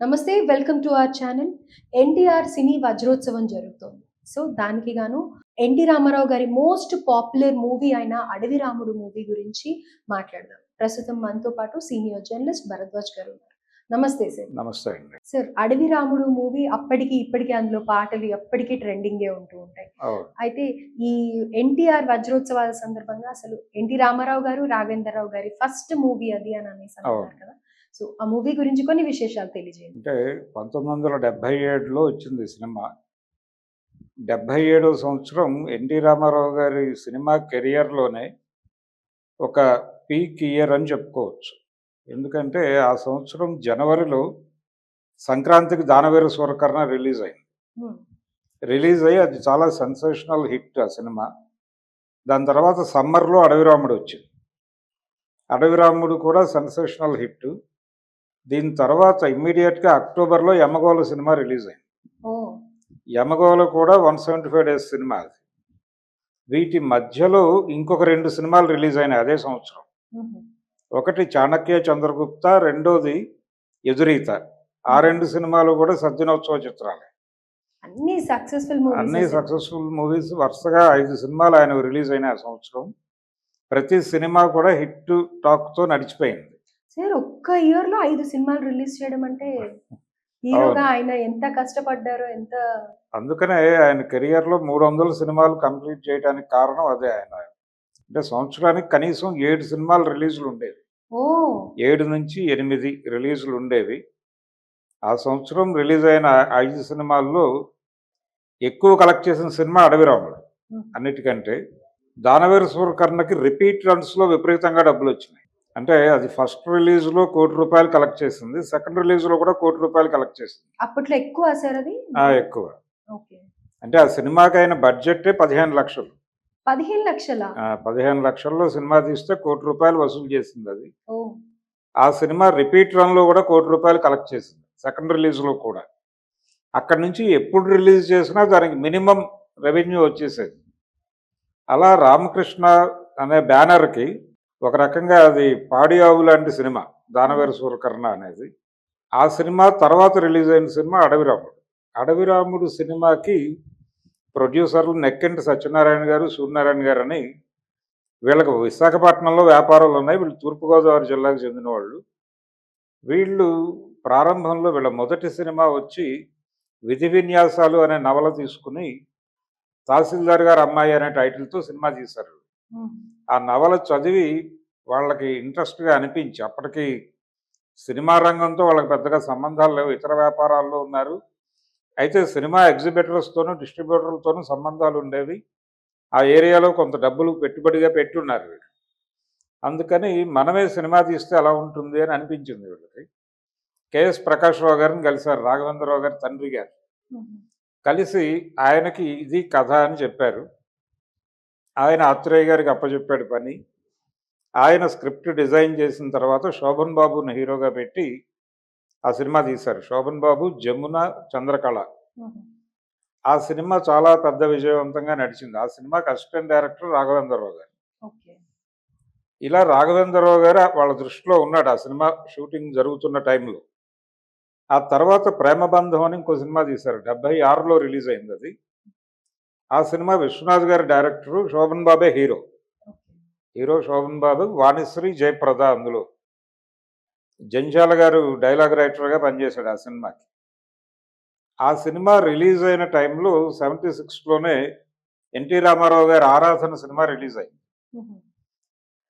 నమస్తే welcome to our channel. NTR సినీ వజ్రోత్సవం జరుగుతోంది. సో దానికి గాను ఎన్టీ రామారావు గారి మోస్ట్ పాపులర్ మూవీ అయిన అడవి రాముడు మూవీ గురించి మాట్లాడదాం. ప్రస్తుతం మనతో పాటు సీనియర్ జర్నలిస్ట్ భరద్వాజ్ గారు ఉన్నారు. నమస్తే సార్. నమస్తే అండి. సార్ అడవి రాముడు మూవీ అప్పటికి ఇప్పటికి అందులో పాటలు ఎప్పటికీ ట్రెండింగే ఉంటూ ఉంటాయి. అయితే ఈ ఎన్టీఆర్ వజ్రోత్సవాల సందర్భంగా అసలు ఎన్టీ రామారావు గారు రాఘవేంద్రరావు గారి ఫస్ట్ మూవీ అది అని అనేసి అన్నారు. కదా. సో ఆ మూవీ గురించి కొన్ని విశేషాలు తెలియజేయండి. అంటే పంతొమ్మిది వందల డెబ్భై ఏడులో వచ్చింది సినిమా. డెబ్భై ఏడవ సంవత్సరం ఎన్టీ రామారావు గారి సినిమా కెరియర్లోనే ఒక పీక్ ఇయర్ అని చెప్పుకోవచ్చు. ఎందుకంటే ఆ సంవత్సరం జనవరిలో సంక్రాంతికి దానవీర సూరకర్ణ రిలీజ్ అయింది. రిలీజ్ అయ్యి అది చాలా సెన్సేషనల్ హిట్ ఆ సినిమా. దాని తర్వాత సమ్మర్లో అడవిరాముడు వచ్చింది. అడవిరాముడు కూడా సెన్సేషనల్ హిట్. దీని తర్వాత ఇమ్మీడియట్గా అక్టోబర్లో యమగోళ సినిమా రిలీజ్ అయింది. యమగోళ కూడా one seventy five days cinema అది. వీటి మధ్యలో ఇంకొక రెండు సినిమాలు రిలీజ్ అయినాయి అదే సంవత్సరం. ఒకటి చాణక్య చంద్రగుప్త రెండోది ఎదురీత ఆ రెండు సినిమాలు కూడా సజ్జనోత్సవ చిత్రాలే. అన్ని సక్సెస్ఫుల్ అన్ని సక్సెస్ఫుల్ మూవీస్ వరుసగా ఐదు సినిమాలు ఆయన రిలీజ్ అయిన ఆ సంవత్సరం. ప్రతి సినిమా కూడా హిట్ టాక్తో నడిచిపోయింది. సార్ ఒక్క ఇయర్లో ఐదు సినిమాలు రిలీజ్ చేయడం అంటే హీరోగా ఆయన ఎంత కష్టపడ్డారో ఎంత అందుకనే ఆయన కెరియర్లో మూడు వందల సినిమాలు కంప్లీట్ చేయడానికి కారణం అదే ఆయన. అంటే సంవత్సరానికి కనీసం ఏడు సినిమాలు రిలీజులు ఉండేవి. ఏడు నుంచి ఎనిమిది రిలీజులు ఉండేవి. ఆ సంవత్సరం రిలీజ్ అయిన ఐదు సినిమాల్లో ఎక్కువ కలెక్ట్ చేసిన సినిమా అడవిరాముడు. అన్నిటికంటే దానవీర సూరకర్ణకి రిపీట్ రన్స్లో విపరీతంగా డబ్బులు వచ్చినాయి అంటే అది ఫస్ట్ రిలీజ్లో కోటి రూపాయలు కలెక్ట్ చేసింది. సెకండ్ రిలీజ్లో కూడా కోటి రూపాయలు కలెక్ట్ చేసింది. అప్పట్లో ఎక్కువ సార్ అది? ఎక్కువ. అంటే ఆ సినిమాకి అయిన బడ్జెటే పదిహేను లక్షలు. పదిహేను లక్షల? పదిహేను లక్షల్లో సినిమా తీస్తే కోటి రూపాయలు వసూలు చేసింది అది. ఆ సినిమా రిపీట్ రన్లో కూడా కోటి రూపాయలు కలెక్ట్ చేసింది. సెకండ్ రిలీజ్లో కూడా. అక్కడి నుంచి ఎప్పుడు రిలీజ్ చేసినా దానికి మినిమం రెవెన్యూ వచ్చేసేది. అలా రామకృష్ణ అనే బ్యానర్కి ఒక రకంగా అది పాడి ఆవు లాంటి సినిమా దానవీర సూరకర్ణ అనేది. ఆ సినిమా తర్వాత రిలీజ్ అయిన సినిమా అడవిరాముడు. అడవిరాముడు సినిమాకి ప్రొడ్యూసర్లు నెక్కింటి సత్యనారాయణ గారు సూర్యనారాయణ గారు అని వీళ్ళకి విశాఖపట్నంలో వ్యాపారాలు ఉన్నాయి. వీళ్ళు తూర్పుగోదావరి జిల్లాకు చెందిన వాళ్ళు వీళ్ళు ప్రారంభంలో వీళ్ళ మొదటి సినిమా వచ్చి విధి విన్యాసాలు అనే నవల తీసుకుని తహసీల్దార్ గారు అమ్మాయి అనే టైటిల్తో సినిమా తీశారు. ఆ నవల చదివి వాళ్ళకి ఇంట్రెస్ట్గా అనిపించి అప్పటికి సినిమా రంగంతో వాళ్ళకి పెద్దగా సంబంధాలు లేవు. ఇతర వ్యాపారాల్లో ఉన్నారు. అయితే సినిమా ఎగ్జిబిటర్స్తోనూ డిస్ట్రిబ్యూటర్లతోనూ సంబంధాలు ఉండేవి. ఆ ఏరియాలో కొంత డబ్బులు పెట్టుబడిగా పెట్టున్నారు వీళ్ళు. అందుకని మనమే సినిమా తీస్తే ఎలా ఉంటుంది అని అనిపించింది వీళ్ళకి. కేఎస్ ప్రకాష్ రావు గారిని కలిశారు. రాఘవేంద్రరావు గారి తండ్రి గారు. కలిసి ఆయనకి ఇది కథ అని చెప్పారు. ఆయన ఆత్రేయ గారికి అప్పచెప్పాడు పని. ఆయన స్క్రిప్ట్ డిజైన్ చేసిన తర్వాత శోభన్ బాబుని హీరోగా పెట్టి ఆ సినిమా తీశారు. శోభన్ బాబు జమున చంద్రకళ. ఆ సినిమా చాలా పెద్ద విజయవంతంగా నడిచింది. ఆ సినిమాకి అసిస్టెంట్ డైరెక్టర్ రాఘవేంద్రరావు గారు. ఇలా రాఘవేంద్రరావు గారు వాళ్ళ దృష్టిలో ఉన్నాడు ఆ సినిమా షూటింగ్ జరుగుతున్న టైంలో. ఆ తర్వాత ప్రేమబంధం అని ఇంకో సినిమా తీశారు. డెబ్బై ఆరులో రిలీజ్ అయింది అది. ఆ సినిమా విశ్వనాథ్ గారి డైరెక్టరు శోభన్ బాబే హీరో. హీరో శోభన్ బాబు వాణిశ్రీ జయప్రద అందులో. జంజాల గారు డైలాగ్ రైటర్గా పనిచేశాడు ఆ సినిమాకి. ఆ సినిమా రిలీజ్ అయిన టైంలో సెవెంటీ సిక్స్లోనే ఎన్టీ రామారావు గారి ఆరాధన సినిమా రిలీజ్ అయింది.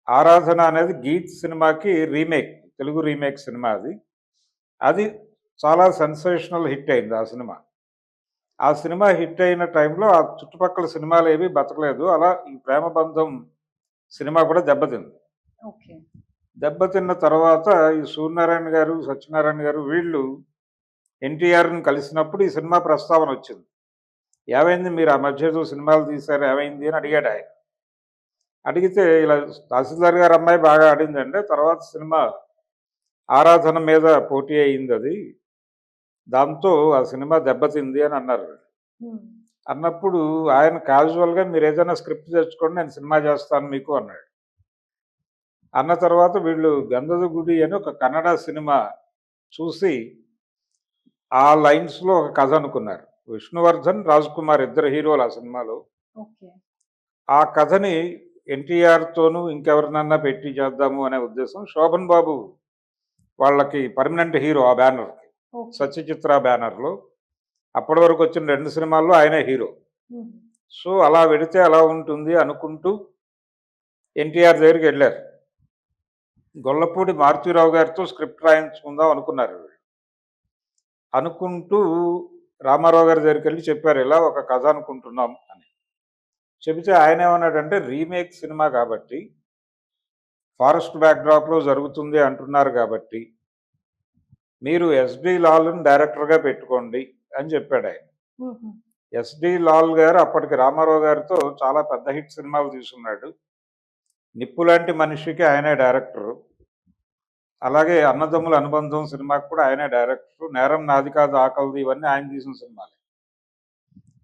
ఆరాధన అనేది గీత్ సినిమాకి రీమేక్ తెలుగు రీమేక్ సినిమా అది. అది చాలా సెన్సేషనల్ హిట్ అయింది ఆ సినిమా. ఆ సినిమా హిట్ అయిన టైంలో ఆ చుట్టుపక్కల సినిమాలు ఏవి బతకలేదు. అలా ఈ ప్రేమ బంధం సినిమా కూడా దెబ్బతింది. దెబ్బతిన్న తర్వాత ఈ సూర్యనారాయణ గారు సత్యనారాయణ గారు వీళ్ళు ఎన్టీఆర్ని కలిసినప్పుడు ఈ సినిమా ప్రస్తావన వచ్చింది. ఏమైంది? మీరు ఆ మధ్య ఏదో సినిమాలు తీశారు ఏమైంది అని అడిగాడు ఆయన. అడిగితే ఇలా తహసీల్దార్ గారు అమ్మాయి బాగా ఆడిందంటే తర్వాత సినిమా ఆరాధన మీద పోటీ అయింది అది. దాంతో ఆ సినిమా దెబ్బతింది అని అన్నారు. అన్నప్పుడు ఆయన క్యాజువల్గా మీరు ఏదైనా స్క్రిప్ట్ తెచ్చుకోండి నేను సినిమా చేస్తాను మీకు అన్నాడు. అన్న తర్వాత వీళ్ళు గంధద గుడి అని ఒక కన్నడ సినిమా చూసి ఆ లైన్స్లో ఒక కథ అనుకున్నారు. విష్ణువర్ధన్ రాజ్ కుమార్ ఇద్దరు హీరోలు ఆ సినిమాలో. ఆ కథని ఎన్టీఆర్తోనూ ఇంకెవరినన్నా పెట్టి చేద్దాము అనే ఉద్దేశం శోభన్ బాబు వాళ్ళకి పర్మనెంట్ హీరో ఆ బ్యానర్కి సత్యచిత్ర బ్యానర్లో అప్పటి వరకు వచ్చిన రెండు సినిమాల్లో ఆయనే హీరో. సో అలా వెడితే అలా ఉంటుంది అనుకుంటూ ఎన్టీఆర్ దగ్గరికి వెళ్ళారు గొల్లపూడి మారుతీరావు గారితో స్క్రిప్ట్ రాయించుకుందాం అనుకున్నారు. అనుకుంటూ రామారావు గారి దగ్గరికి వెళ్ళి చెప్పారు ఇలా ఒక కథ అనుకుంటున్నాం అని చెబితే ఆయన ఏమన్నాడంటే రీమేక్ సినిమా కాబట్టి ఫారెస్ట్ బ్యాక్డ్రాప్లో జరుగుతుంది అంటున్నారు కాబట్టి మీరు ఎస్డి లాల్ని డైరెక్టర్గా పెట్టుకోండి అని చెప్పాడు ఆయన. ఎస్డి లాల్ గారు అప్పటికి రామారావు గారితో చాలా పెద్ద హిట్ సినిమాలు తీసుకున్నాడు. నిప్పు లాంటి మనిషికి ఆయనే డైరెక్టరు. అలాగే అన్నదమ్ముల అనుబంధం సినిమాకి కూడా ఆయనే డైరెక్టర్. నేరం నాది కాదు ఆకలిది ఇవన్నీ ఆయన తీసిన సినిమాలు.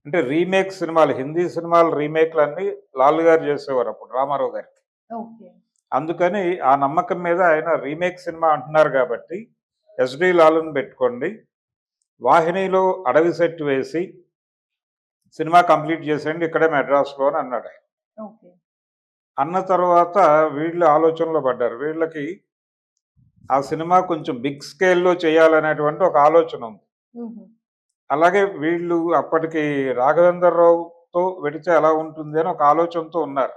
అంటే రీమేక్ సినిమాలు హిందీ సినిమాలు రీమేక్లు అన్నీ లాల్ గారు చేసేవారు అప్పుడు రామారావు గారికి. అందుకని ఆ నమ్మకం మీద ఆయన రీమేక్ సినిమా అంటున్నారు కాబట్టి ఎస్డి లాల్ని పెట్టుకోండి. వాహినిలో అడవి సెట్ వేసి సినిమా కంప్లీట్ చేసేయండి. ఇక్కడే మెడ్రాస్లో అని అన్నాడు అన్న తర్వాత వీళ్ళు ఆలోచనలో పడ్డారు. వీళ్ళకి ఆ సినిమా కొంచెం బిగ్ స్కేల్లో చేయాలనేటువంటి ఒక ఆలోచన ఉంది. అలాగే వీళ్ళు అప్పటికి రాఘవేంద్రరావుతో వెడితే ఎలా ఉంటుంది అని ఒక ఆలోచనతో ఉన్నారు.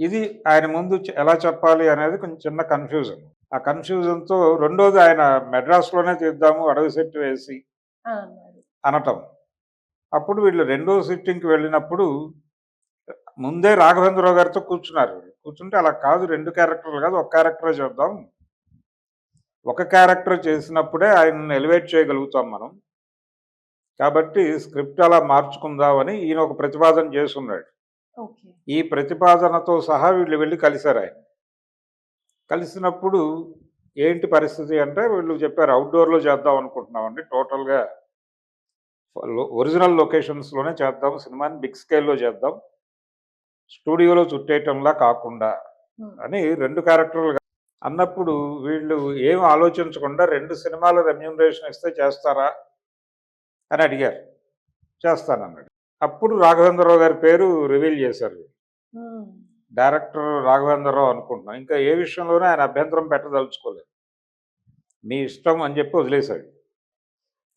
ఇది ఆయన ముందు ఎలా చెప్పాలి అనేది కొంచెం చిన్న కన్ఫ్యూజన్ ఆ కన్ఫ్యూజన్తో రెండోది ఆయన మెడ్రాస్లోనే తీద్దాము అడవి సెట్ వేసి అనటం. అప్పుడు వీళ్ళు రెండో సిట్టింగ్కి వెళ్ళినప్పుడు ముందే రాఘవేంద్రరావు గారితో కూర్చున్నారు. కూర్చుంటే అలా కాదు రెండు క్యారెక్టర్లు కాదు ఒక క్యారెక్టరే చేద్దాం. ఒక క్యారెక్టర్ చేసినప్పుడే ఆయన్ని ఎలివేట్ చేయగలుగుతాం మనం. కాబట్టి స్క్రిప్ట్ అలా మార్చుకుందామని ఈయన ఒక ప్రతిపాదన చేస్తున్నాడు ఈ ప్రతిపాదనతో సహా వీళ్ళు వెళ్ళి కలిశారు ఆయన. కలిసినప్పుడు ఏంటి పరిస్థితి అంటే వీళ్ళు చెప్పారు అవుట్డోర్లో చేద్దాం అనుకుంటున్నామండి. టోటల్గా ఒరిజినల్ లొకేషన్స్లోనే చేద్దాం. సినిమాని బిగ్ స్కేల్లో చేద్దాం. స్టూడియోలో చుట్టేయటంలా కాకుండా. అని రెండు క్యారెక్టర్లు అన్నప్పుడు వీళ్ళు ఏం ఆలోచించకుండా రెండు సినిమాల రెమ్యూనరేషన్ ఇస్తే చేస్తారా అని అడిగారు. చేస్తానన్నాడు. అప్పుడు రాఘవేంద్రరావు గారి పేరు రివీల్ చేశారు. డైరెక్టర్ రాఘవేంద్రరావు అనుకుంటున్నాం. ఇంకా ఏ విషయంలోనే ఆయన అభ్యంతరం పెట్టదలుచుకోలేదు. మీ ఇష్టం అని చెప్పి వదిలేశాడు.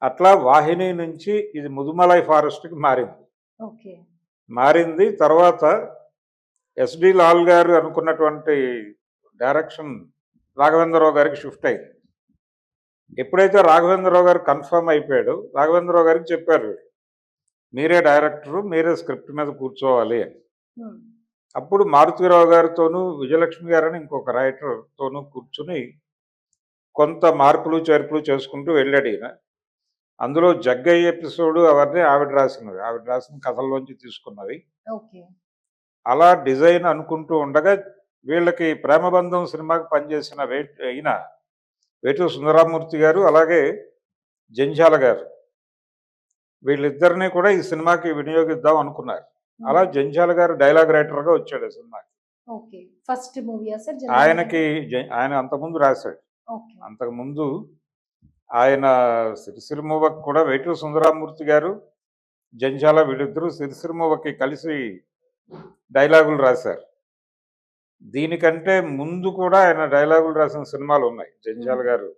అట్లా వాహిని నుంచి ఇది ముదుమలై ఫారెస్ట్కి మారింది. ఓకే. మారింది. తర్వాత ఎస్డి లాల్ గారు అనుకున్నటువంటి డైరెక్షన్ రాఘవేంద్రరావు గారికి షిఫ్ట్ అయింది. ఎప్పుడైతే రాఘవేంద్రరావు గారు కన్ఫర్మ్ అయిపోయాడు రాఘవేంద్రరావు గారికి చెప్పారు మీరే డైరెక్టరు మీరే స్క్రిప్ట్ మీద కూర్చోవాలి అని. అప్పుడు మారుతీరావు గారితోనూ విజయలక్ష్మి గారని ఇంకొక రైటర్తోనూ కూర్చుని కొంత మార్పులు చేర్పులు చేసుకుంటూ వెళ్ళాడు ఈయన. అందులో జగ్గయ్య ఎపిసోడ్ అవన్నీ ఆవిడ రాసినవి. ఆవిడ రాసిన కథల్లోంచి తీసుకున్నవి. అలా డిజైన్ అనుకుంటూ ఉండగా వీళ్ళకి ప్రేమబంధం సినిమాకి పనిచేసిన వే ఈయన వేటు సుందరామూర్తి గారు అలాగే జంజాల గారు. వీళ్ళిద్దరిని కూడా ఈ సినిమాకి వినియోగిద్దాం అనుకున్నారు. అలా జంజాల గారు డైలాగ్ రైటర్గా వచ్చాడు ఈ సినిమాకి. ఫస్ట్ ఆయనకి ఆయన అంతకుముందు రాశాడు. అంతకుముందు ఆయన సిరిసిరిమూవకి కూడా వేటూరు సుందరామూర్తి గారు జంజాల వీళ్ళిద్దరూ సిరిసిరిమూవకి కలిసి డైలాగులు రాశారు. దీనికంటే ముందు కూడా ఆయన డైలాగులు రాసిన సినిమాలు ఉన్నాయి. జంజాల గారు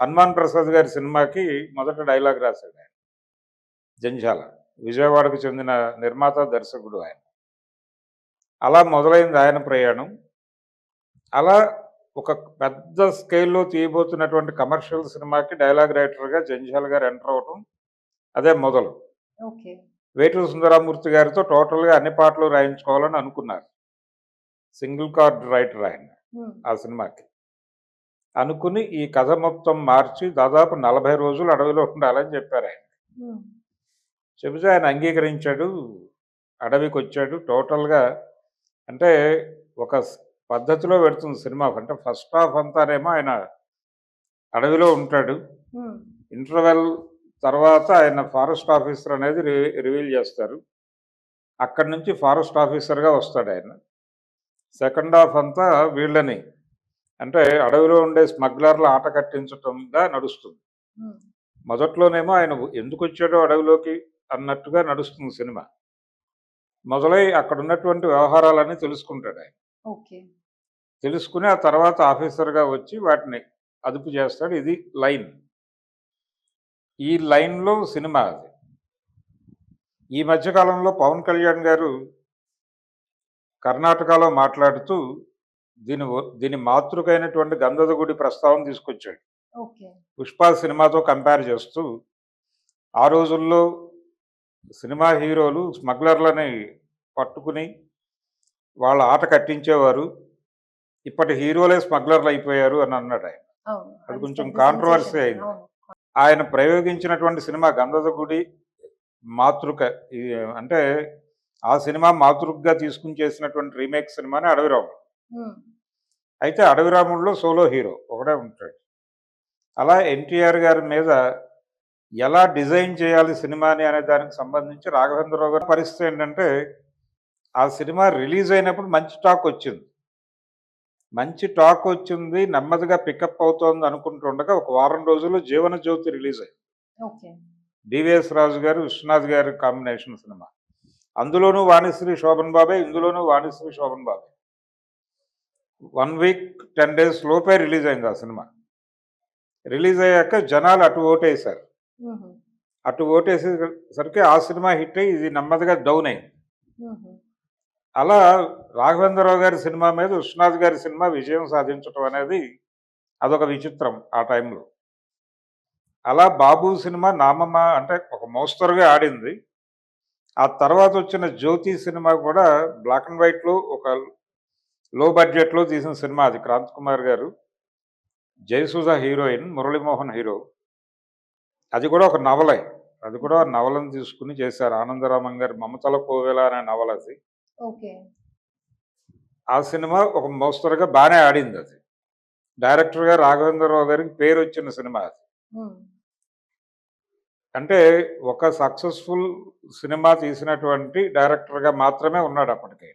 హనుమాన్ ప్రసాద్ గారి సినిమాకి మొదట డైలాగ్ రాశాడు ఆయన. జంజాల. విజయవాడకు చెందిన నిర్మాత దర్శకుడు ఆయన. అలా మొదలైంది ఆయన ప్రయాణం. అలా ఒక పెద్ద స్కేల్లో తీయబోతున్నటువంటి కమర్షియల్ సినిమాకి డైలాగ్ రైటర్గా జంజాల గారు ఎంటర్ అవటం అదే మొదలు. వేటూరు సుందరామూర్తి గారితో టోటల్గా అన్ని పాటలు రాయించుకోవాలని అనుకున్నారు. సింగిల్ కార్డ్ రైటర్ ఆయన. ఆ సినిమాకి. అనుకుని ఈ కథ మొత్తం మార్చి దాదాపు నలభై రోజులు అడవిలో ఉండాలని చెప్పారు ఆయన. చెబితే ఆయన అంగీకరించాడు అడవికి వచ్చాడు టోటల్గా అంటే ఒక పద్ధతిలో పెడుతుంది సినిమా. అంటే ఫస్ట్ హాఫ్ అంతానేమో ఆయన అడవిలో ఉంటాడు. ఇంటర్వెల్ తర్వాత ఆయన ఫారెస్ట్ ఆఫీసర్ అనేది రివీల్ చేస్తారు. అక్కడి నుంచి ఫారెస్ట్ ఆఫీసర్గా వస్తాడు ఆయన. సెకండ్ హాఫ్ అంతా వీళ్ళని అంటే అడవిలో ఉండే స్మగ్లర్ల ఆట కట్టించటంగా నడుస్తుంది. మొదట్లోనేమో ఆయన ఎందుకు వచ్చాడో అడవిలోకి? అన్నట్టుగా నడుస్తుంది సినిమా. మొదలై అక్కడ ఉన్నటువంటి వ్యవహారాలన్నీ తెలుసుకుంటాడు ఆయన. ఓకే. తెలుసుకుని ఆ తర్వాత ఆఫీసర్గా వచ్చి వాటిని అదుపు చేస్తాడు. ఇది లైన్. ఈ లైన్లో సినిమా అది. ఈ మధ్యకాలంలో పవన్ కళ్యాణ్ గారు కర్ణాటకలో మాట్లాడుతూ దీని దీని మాతృకైనటువంటి గంధదగుడి ప్రస్తావన తీసుకొచ్చాడు. పుష్ప సినిమాతో కంపేర్ చేస్తూ ఆ రోజుల్లో సినిమా హీరోలు స్మగ్లర్లని పట్టుకుని వాళ్ళ ఆట కట్టించేవారు. ఇప్పటి హీరోలే స్మగ్లర్లు అయిపోయారు అని అన్నాడు ఆయన. అది కొంచెం sensation. అయింది. ఆయన ప్రయోగించినటువంటి సినిమా గంధద గుడి మాతృక. అంటే ఆ సినిమా మాతృకగా తీసుకుని చేసినటువంటి రీమేక్ సినిమాని అడవిరాముడు. అయితే అడవిరాముడిలో సోలో హీరో ఒకడే ఉంటాడు. అలా ఎన్టీఆర్ గారి మీద ఎలా డిజైన్ చేయాలి సినిమాని అనే దానికి సంబంధించి రాఘవేంద్రరావు గారి పరిస్థితి ఏంటంటే ఆ సినిమా రిలీజ్ అయినప్పుడు మంచి టాక్ వచ్చింది. మంచి టాక్ వచ్చింది నెమ్మదిగా పికప్ అవుతోంది అనుకుంటుండగా ఒక వారం రోజుల్లో జీవన జ్యోతి రిలీజ్ అయింది. డివిఎస్ రాజు గారు విశ్వనాథ్ గారి కాంబినేషన్ సినిమా. అందులోనూ వాణిశ్రీ శోభన్ బాబే ఇందులోనూ వాణిశ్రీ శోభన్ బాబే. వన్ వీక్ టెన్ డేస్ లోపే రిలీజ్ అయింది ఆ సినిమా. రిలీజ్ అయ్యాక జనాలు అటు ఓటేశారు. అటు ఓటేసేసరికి ఆ సినిమా హిట్ అయ్యి ఇది నెమ్మదిగా డౌన్ అయింది. అలా రాఘవేంద్రరావు గారి సినిమా మీద విశ్వనాథ్ గారి సినిమా విజయం సాధించడం అనేది అదొక విచిత్రం ఆ టైంలో. అలా బాబు సినిమా నామమ్మ అంటే ఒక మోస్తరుగా ఆడింది. ఆ తర్వాత వచ్చిన జ్యోతి సినిమా కూడా బ్లాక్ అండ్ వైట్లో ఒక లో బడ్జెట్లో తీసిన సినిమా అది. క్రాంత్ కుమార్ గారు. Jayasudha heroine Murali Mohan hero. అది కూడా ఒక నవలే. అది కూడా నవలను తీసుకుని చేశారు. ఆనందరామన్ గారి మమతల కోవెల అనే నవల అది. ఆ సినిమా ఒక మోస్తరుగా బాగానే ఆడింది అది. డైరెక్టర్గా రాఘవేంద్రరావు గారికి పేరు వచ్చిన సినిమా అది. అంటే ఒక సక్సెస్ఫుల్ సినిమా తీసినటువంటి డైరెక్టర్గా మాత్రమే ఉన్నాడు అప్పటికే.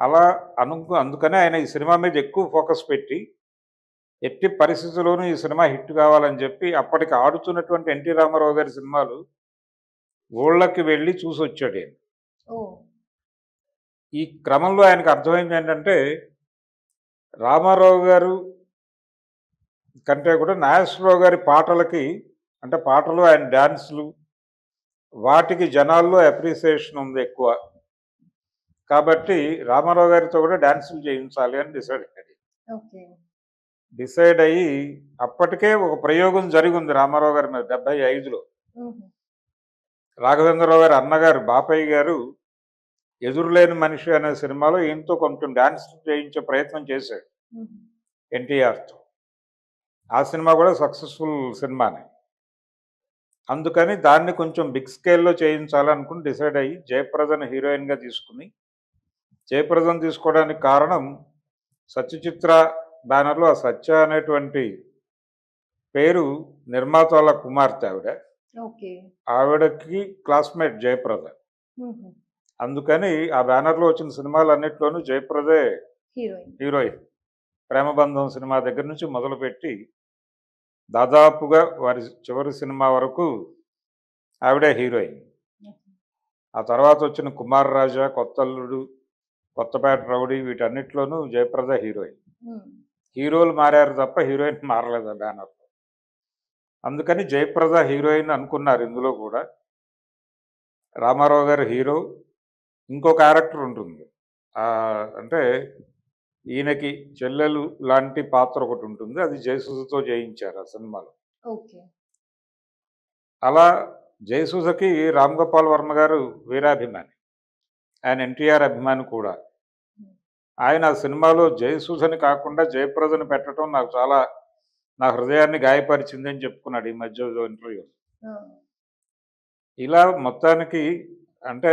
అలా అను అందుకనే ఆయన ఈ సినిమా మీద ఎక్కువ ఫోకస్ పెట్టి ఎట్టి పరిస్థితుల్లోనూ ఈ సినిమా హిట్ కావాలని చెప్పి అప్పటికి ఆడుతున్నటువంటి ఎన్టీ రామారావు గారి సినిమాలు ఊళ్ళకి వెళ్ళి చూసి వచ్చాడు ఆయన ఈ క్రమంలో ఆయనకు అర్థమైంది ఏంటంటే రామారావు గారు కంటే కూడా నాగేశ్వరరావు గారి పాటలకి అంటే పాటలు ఆయన డ్యాన్సులు వాటికి జనాల్లో అప్రిసియేషన్ ఉంది ఎక్కువ. కాబట్టి రామారావు గారితో కూడా డ్యాన్సులు చేయించాలి అని డిసైడ్ అయ్యాడు. డిసైడ్ అయ్యి అప్పటికే ఒక ప్రయోగం జరిగి ఉంది రామారావు గారి మీద డెబ్బై ఐదులో. రాఘవేంద్రరావు గారి అన్నగారు బాపయ్య గారు ఎదురులేని మనిషి అనే సినిమాలో ఈయనతో కొంచెం డ్యాన్స్ చేయించే ప్రయత్నం చేశాడు. ఎన్టీఆర్తో ఆ సినిమా కూడా సక్సెస్ఫుల్ సినిమానే అందుకని దాన్ని కొంచెం బిగ్ స్కేల్లో చేయించాలనుకుని డిసైడ్ అయ్యి జయప్రదను హీరోయిన్గా తీసుకుని జయప్రదను తీసుకోవడానికి కారణం సత్యచిత్ర బ్యానర్లో సత్య అనేటువంటి పేరు నిర్మాతల కుమార్తె ఆవిడ. ఆవిడకి క్లాస్మేట్ జయప్రద. అందుకని ఆ బ్యానర్లో వచ్చిన సినిమాలన్నిట్లోనూ జయప్రదే హీరోయిన్. ప్రేమబంధం సినిమా దగ్గర నుంచి మొదలుపెట్టి దాదాపుగా వారి చివరి సినిమా వరకు ఆవిడే హీరోయిన్. ఆ తర్వాత వచ్చిన కుమార్ రాజా కొత్తల్లుడు కొత్తపేట రౌడీ వీటన్నిటిలోనూ జయప్రద హీరోయిన్. హీరోలు మారారు తప్ప హీరోయిన్ మారలేదు ఆ బ్యానర్లో అందుకని జయప్రద హీరోయిన్ అనుకున్నారు ఇందులో కూడా. రామారావు గారు హీరో ఇంకో క్యారెక్టర్ ఉంటుంది. అంటే ఈయనకి చెల్లెలు లాంటి పాత్ర ఒకటి ఉంటుంది. అది జయసుధతో జయించారు ఆ సినిమాలో. ఓకే. అలా జయసుధకి రామ్ గోపాల్ వర్మ గారు వీరాభిమాని. ఆయన ఎన్టీఆర్ అభిమాని కూడా. ఆయన ఆ సినిమాలో జయసుధని కాకుండా జయప్రదని పెట్టడం నాకు చాలా నా హృదయాన్ని గాయపరిచింది అని చెప్పుకున్నాడు ఈ మధ్య ఇంటర్వ్యూ. ఇలా మొత్తానికి అంటే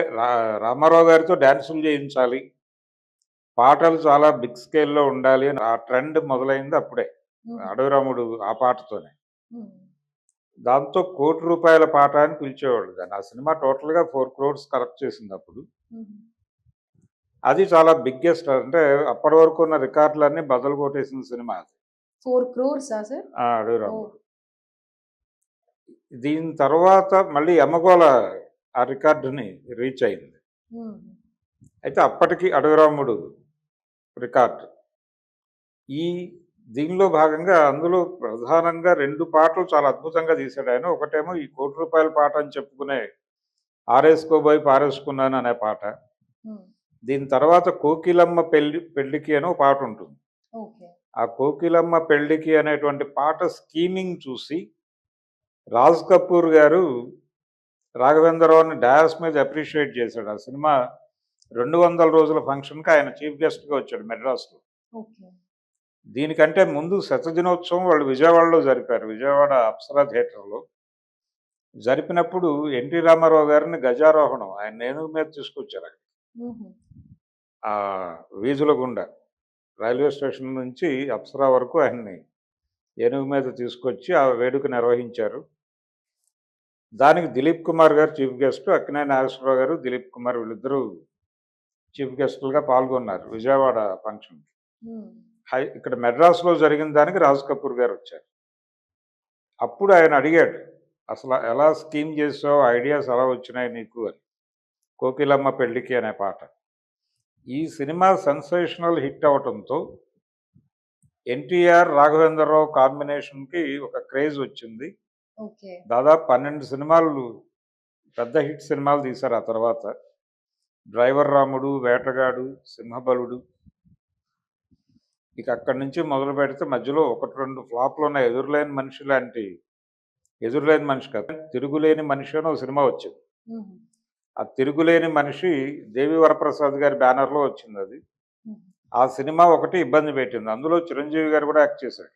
రామారావు గారితో డ్యాన్సులు చేయించాలి పాటలు చాలా బిగ్ స్కేల్లో ఉండాలి అని ఆ ట్రెండ్ మొదలైంది అప్పుడే. అడవిరాముడు ఆ పాటతోనే. దాంతో కోటి రూపాయల పాట అని పిలిచేవాళ్ళు దాన్ని ఆ సినిమా టోటల్గా ఫోర్ క్రోడ్స్ కలెక్ట్ చేసింది అప్పుడు. అది చాలా బిగ్గెస్ట్ అంటే అప్పటి వరకు ఉన్న రికార్డులన్నీ బదులు కొట్టేసిన సినిమా అది. ఫోర్ క్రోర్సా దీని తర్వాత మళ్ళీ ఎమ్మగోళ ఆ రికార్డుని రీచ్ అయింది. అయితే అప్పటికి అడవిరాముడు రికార్డు. ఈ దీనిలో భాగంగా అందులో ప్రధానంగా రెండు పాటలు చాలా అద్భుతంగా తీశాడు. ఆయన ఒకటేమో ఈ కోటి రూపాయల పాట అని చెప్పుకునే ఆరేసుకోబోయి పారేసుకున్నాను అనే పాట. దీని తర్వాత కోకిలమ్మ పెళ్ళి పెళ్ళికి అని ఒక పాట ఉంటుంది ఆ కోకిలమ్మ పెళ్ళికి అనేటువంటి పాట స్కీమింగ్ చూసి రాజ్ కపూర్ గారు రాఘవేంద్రరావుని డయాస్ మీద అప్రిషియేట్ చేశాడు. ఆ సినిమా రెండు వందల రోజుల ఫంక్షన్కి ఆయన చీఫ్ గెస్ట్గా వచ్చాడు మెడ్రాస్లో. దీనికంటే ముందు శతదినోత్సవం వాళ్ళు విజయవాడలో జరిపారు. విజయవాడ అప్సరా థియేటర్లో. జరిపినప్పుడు ఎన్టీ రామారావు గారిని గజారోహణం ఆయన నేను మీద తీసుకొచ్చారు అక్కడ. ఆ వీధుల గుండా రైల్వే స్టేషన్ నుంచి అప్సరా వరకు ఆయన్ని ఏనుగు మీద తీసుకొచ్చి ఆ వేడుక నిర్వహించారు. దానికి దిలీప్ కుమార్ గారు చీఫ్ గెస్ట్ అక్కినే నాగేశ్వరరావు గారు దిలీప్ కుమార్ వీళ్ళిద్దరూ చీఫ్ గెస్టులుగా పాల్గొన్నారు విజయవాడ ఫంక్షన్. హై ఇక్కడ మెడ్రాస్లో జరిగిన దానికి రాజ్ కపూర్ గారు వచ్చారు. అప్పుడు ఆయన అడిగాడు అసలు ఎలా స్కీమ్ చేసావు? ఐడియాస్ ఎలా వచ్చినాయి నీకు? అని. కోకిలమ్మ పెళ్ళికి అనే పాట. ఈ సినిమా సెన్సేషనల్ హిట్ అవటంతో ఎన్టీఆర్ రాఘవేంద్రరావు కాంబినేషన్కి ఒక క్రేజ్ వచ్చింది. దాదాపు పన్నెండు సినిమాలు పెద్ద హిట్ సినిమాలు తీశారు ఆ తర్వాత. డ్రైవర్ రాముడు వేటగాడు సింహబలుడు ఇక అక్కడి నుంచి మొదలు పెడితే మధ్యలో ఒకటి రెండు ఫ్లాప్లు ఉన్న ఎదురులేని మనిషి లాంటి ఎదురులేని మనిషి కాదు తిరుగులేని మనిషి అని ఒక సినిమా వచ్చింది. ఆ తిరుగులేని మనిషి దేవి వరప్రసాద్ గారి బ్యానర్లో వచ్చింది అది. ఆ సినిమా ఒకటి ఇబ్బంది పెట్టింది. అందులో చిరంజీవి గారు కూడా యాక్ట్ చేశాడు.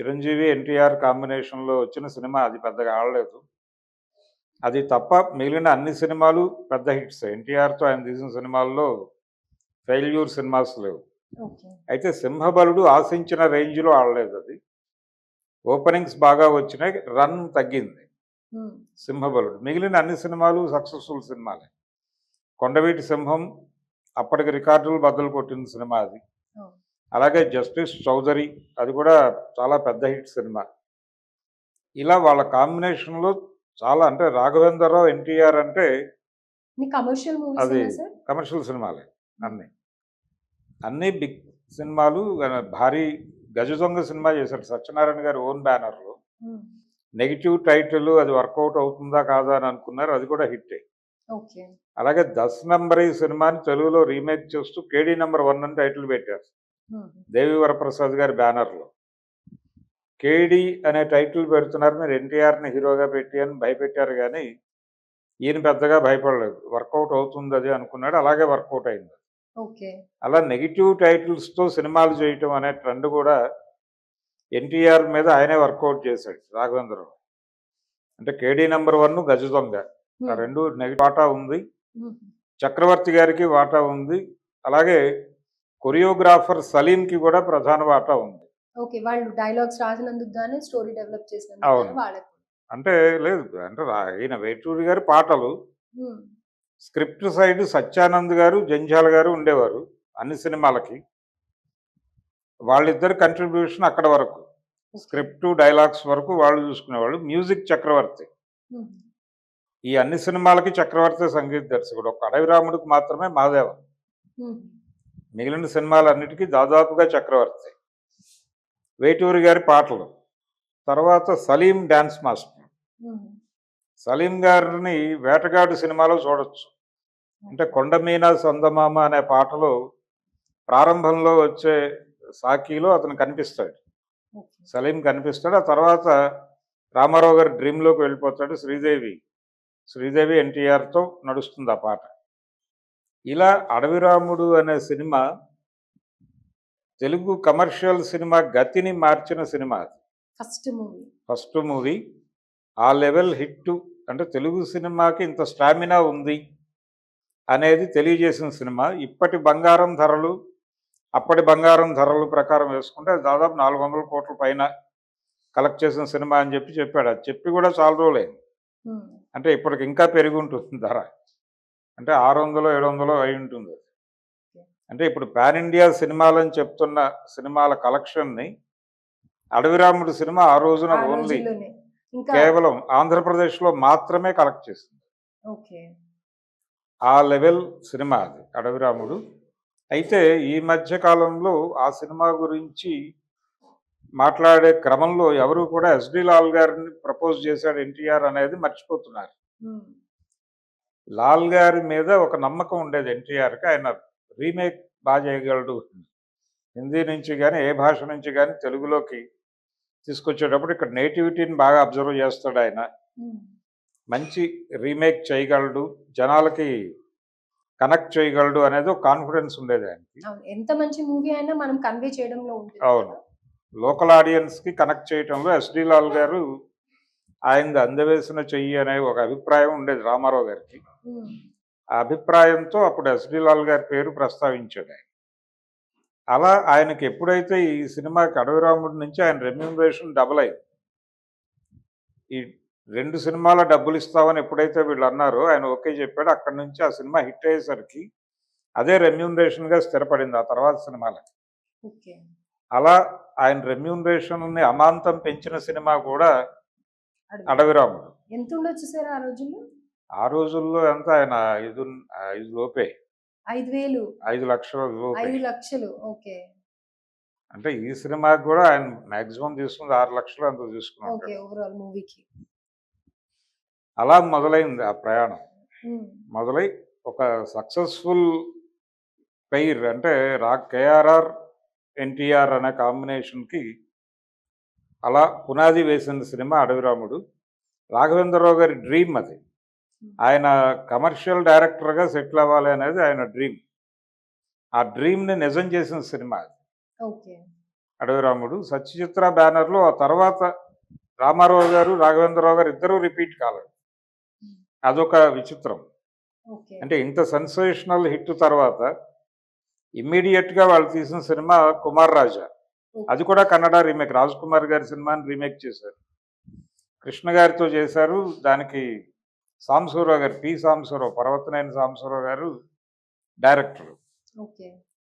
చిరంజీవి ఎన్టీఆర్ కాంబినేషన్లో వచ్చిన సినిమా అది పెద్దగా ఆడలేదు. అది తప్ప మిగిలిన అన్ని సినిమాలు పెద్ద హిట్స్. ఎన్టీఆర్తో ఆయన తీసిన సినిమాల్లో ఫెయిల్యూర్ సినిమాస్ లేవు. అయితే సింహబలుడు ఆశించిన రేంజ్లో ఆడలేదు అది. ఓపెనింగ్స్ బాగా వచ్చినాయి. రన్ తగ్గింది. సింహబలుడు. మిగిలిన అన్ని సినిమాలు సక్సెస్ఫుల్ సినిమాలే. కొండవీటి సింహం అప్పటికి రికార్డులు బద్దలు కొట్టిన సినిమా అది. అలాగే జస్టిస్ చౌదరి అది కూడా చాలా పెద్ద హిట్ సినిమా. ఇలా వాళ్ళ కాంబినేషన్లో చాలా అంటే రాఘవేంద్రరావు ఎన్టీఆర్ అంటే కమర్షియల్ అది కమర్షియల్ సినిమాలే అన్నీ. అన్నీ బిగ్ సినిమాలు భారీ గజ దొంగ సినిమా చేశాడు సత్యనారాయణ గారి ఓన్ బ్యానర్లో. నెగిటివ్ టైటిల్ అది వర్కౌట్ అవుతుందా కాదా అని అనుకున్నారు అది కూడా ఓకే. అలాగే దస్ నంబర్ ఈ సినిమాని తెలుగులో రీమేక్ చేస్తూ కేడీ నెంబర్ వన్ అని టైటిల్ పెట్టారు. దేవి వరప్రసాద్ గారి బ్యానర్లో. కేడి అనే టైటిల్ పెడుతున్నారు మీరు ఎన్టీఆర్ని హీరోగా పెట్టి అని భయపెట్టారు కానీ ఈయన పెద్దగా భయపడలేదు. వర్కౌట్ అవుతుంది అది అనుకున్నాడు అలాగే వర్కౌట్ అయింది. అలా నెగిటివ్ టైటిల్స్తో సినిమాలు చేయటం అనే ట్రెండ్ కూడా ఎన్టీఆర్ మీద ఆయనే వర్కౌట్ చేశాడు రాఘవేంద్రరావు. అంటే కేడీ నెంబర్ వన్ గజ దొంగ. ఉమ్. రెండు నెగిటివ్ వాటా ఉంది. ఉమ్. చక్రవర్తి గారికి వాటా ఉంది. అలాగే కొరియోగ్రాఫర్ సలీంకి కూడా ప్రధాన వాటా ఉంది. ఓకే వాళ్ళు డైలాగ్స్ రాసినందుకు గానీ స్టోరీ డెవలప్ చేసినందుకు అంటే లేదు అంటే ఈయన వేటూరి గారి పాటలు. ఉమ్. స్క్రిప్ట్ సైడ్ సత్యానంద్ గారు జంజాల గారు ఉండేవారు అన్ని సినిమాలకి. వాళ్ళిద్దరు కంట్రిబ్యూషన్ అక్కడ వరకు. స్క్రిప్ట్ డైలాగ్స్ వరకు వాళ్ళు చూసుకునేవాళ్ళు. మ్యూజిక్ చక్రవర్తి. ఉమ్. ఈ అన్ని సినిమాలకి చక్రవర్తి సంగీత దర్శకుడు. ఒక అడవి రాముడికి మాత్రమే మాదేవ. ఉమ్. మిగిలిన సినిమాలన్నిటికీ దాదాపుగా చక్రవర్తి. వేటూరి గారి పాటలు. తర్వాత సలీం డ్యాన్స్ మాస్టర్. ఉమ్. సలీం గారిని వేటగాడు సినిమాలో చూడొచ్చు. అంటే కొండమీన సందమామ అనే పాటలో ప్రారంభంలో వచ్చే సాకీలో అతను కనిపిస్తాడు. సలీం కనిపిస్తాడు. ఆ తర్వాత రామారావు గారి డ్రీమ్లోకి వెళ్ళిపోతాడు శ్రీదేవి. శ్రీదేవి ఎన్టీఆర్తో నడుస్తుంది ఆ పాట. ఇలా అడవిరాముడు అనే సినిమా తెలుగు కమర్షియల్ సినిమా గతిని మార్చిన సినిమా అది. First movie. First movie. ఆ లెవెల్ హిట్. అంటే తెలుగు సినిమాకి ఇంత స్టామినా ఉంది అనేది తెలియజేసిన సినిమా. ఇప్పటి బంగారం ధరలు అప్పటి బంగారం ధరలు ప్రకారం వేసుకుంటే దాదాపు నాలుగు వందల కోట్ల పైన కలెక్ట్ చేసిన సినిమా అని చెప్పి చెప్పాడు. అది చెప్పి కూడా చాలా రోజులైంది. అంటే ఇప్పటికి ఇంకా పెరిగి ఉంటుంది ధర. అంటే ఆరు వందలు ఏడు వందలు అయి ఉంటుంది అది. అంటే ఇప్పుడు పాన్ ఇండియా సినిమాలని చెప్తున్న సినిమాల కలెక్షన్ని అడవిరాముడు సినిమా ఆ రోజున ఓన్లీ కేవలం ఆంధ్రప్రదేశ్లో మాత్రమే కలెక్ట్ చేసింది. ఆ లెవెల్ సినిమా అది అడవిరాముడు అయితే ఈ మధ్య కాలంలో ఆ సినిమా గురించి మాట్లాడే క్రమంలో ఎవరు కూడా ఎస్డి లాల్ గారిని ప్రపోజ్ చేశాడు ఎన్టీఆర్ అనేది మర్చిపోతున్నారు. లాల్ గారి మీద ఒక నమ్మకం ఉండేది ఎన్టీఆర్కి. ఆయన రీమేక్ బాగా చేయగలడు. హిందీ నుంచి కానీ ఏ భాష నుంచి కానీ తెలుగులోకి తీసుకొచ్చేటప్పుడు ఇక్కడ నేటివిటీని బాగా అబ్జర్వ్ చేస్తాడు ఆయన. మంచి రీమేక్ చేయగలడు. జనాలకి కనెక్ట్ చేయగలడు అనేది ఒక కాన్ఫిడెన్స్ ఉండేది ఆయనకి. ఎంత మంచి మూవీ అయినా మనం కన్వే చేయడంలో ఉంటుంది అవును. లోకల్ ఆడియన్స్కి కనెక్ట్ చేయటంలో ఎస్డి లాల్ గారు ఆయనది అందవేసిన చెయ్యి అనే ఒక అభిప్రాయం ఉండేది రామారావు గారికి. ఆ అభిప్రాయంతో అప్పుడు ఎస్డి లాల్ గారి పేరు ప్రస్తావించాడు ఆయన. అలా ఆయనకి ఎప్పుడైతే ఈ సినిమాకి అడవిరాముడి నుంచి ఆయన రెమ్యూనరేషన్ డబుల్ అయింది. ఈ రెండు సినిమాల డబ్బులు ఇస్తామని ఎప్పుడైతే వీళ్ళు అన్నారో ఆయన ఓకే చెప్పాడు. అక్కడి నుంచి ఆ సినిమా హిట్ అయ్యేసరికి అదే రెమ్యూనరేషన్గా స్థిరపడింది ఆ తర్వాత సినిమాలకి. ఓకే. అలా ఆయన రెమ్యూనరేషన్ని అమాంతం పెంచిన సినిమా కూడా అడవి. అడవిరాముడు ఎంత ఉండొచ్చు సార్ ఆ రోజుల్లో? ఆ రోజుల్లో ఎంత ఆయన ఐదు ఐదు లోపే. ఐదు వేలు. ఐదు లక్షల ఐదు లక్షలు. ఓకే. అంటే ఈ సినిమాకి కూడా ఆయన మాక్సిమం తీసుకుంది ఆరు లక్షలు అంత తీసుకున్నాడు. ఓకే ఓవరాల్ మూవీకి. అలా మొదలైంది ఆ ప్రయాణం. మొదలై ఒక సక్సెస్ఫుల్ పెయిర్ అంటే రా కేఆర్ఆర్ ఎన్టీఆర్ అనే కాంబినేషన్కి అలా పునాది వేసిన సినిమా అడవిరాముడు రాఘవేంద్రరావు గారి డ్రీమ్ అది. ఆయన కమర్షియల్ డైరెక్టర్గా సెటిల్ అవ్వాలి అనేది ఆయన డ్రీమ్. ఆ డ్రీమ్ని నిజం చేసిన సినిమా అది. అడవిరాముడు సత్యచిత్ర బ్యానర్లో ఆ తర్వాత రామారావు గారు రాఘవేంద్రరావు గారు ఇద్దరూ రిపీట్ కాలేదు. అదొక విచిత్రం. అంటే ఇంత సెన్సేషనల్ హిట్ తర్వాత ఇమ్మీడియట్గా వాళ్ళు తీసిన సినిమా కుమార్ రాజా. అది కూడా కన్నడ రీమేక్. రాజ్ కుమార్ గారి సినిమాని రీమేక్ చేశారు. కృష్ణ గారితో చేశారు. దానికి సాంబశివరావు గారు పి. సాంబశివరావు పర్వతనేని సాంబశివరావు గారు డైరెక్టర్.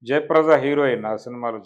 జయప్రద హీరోయిన్ ఆ సినిమాలో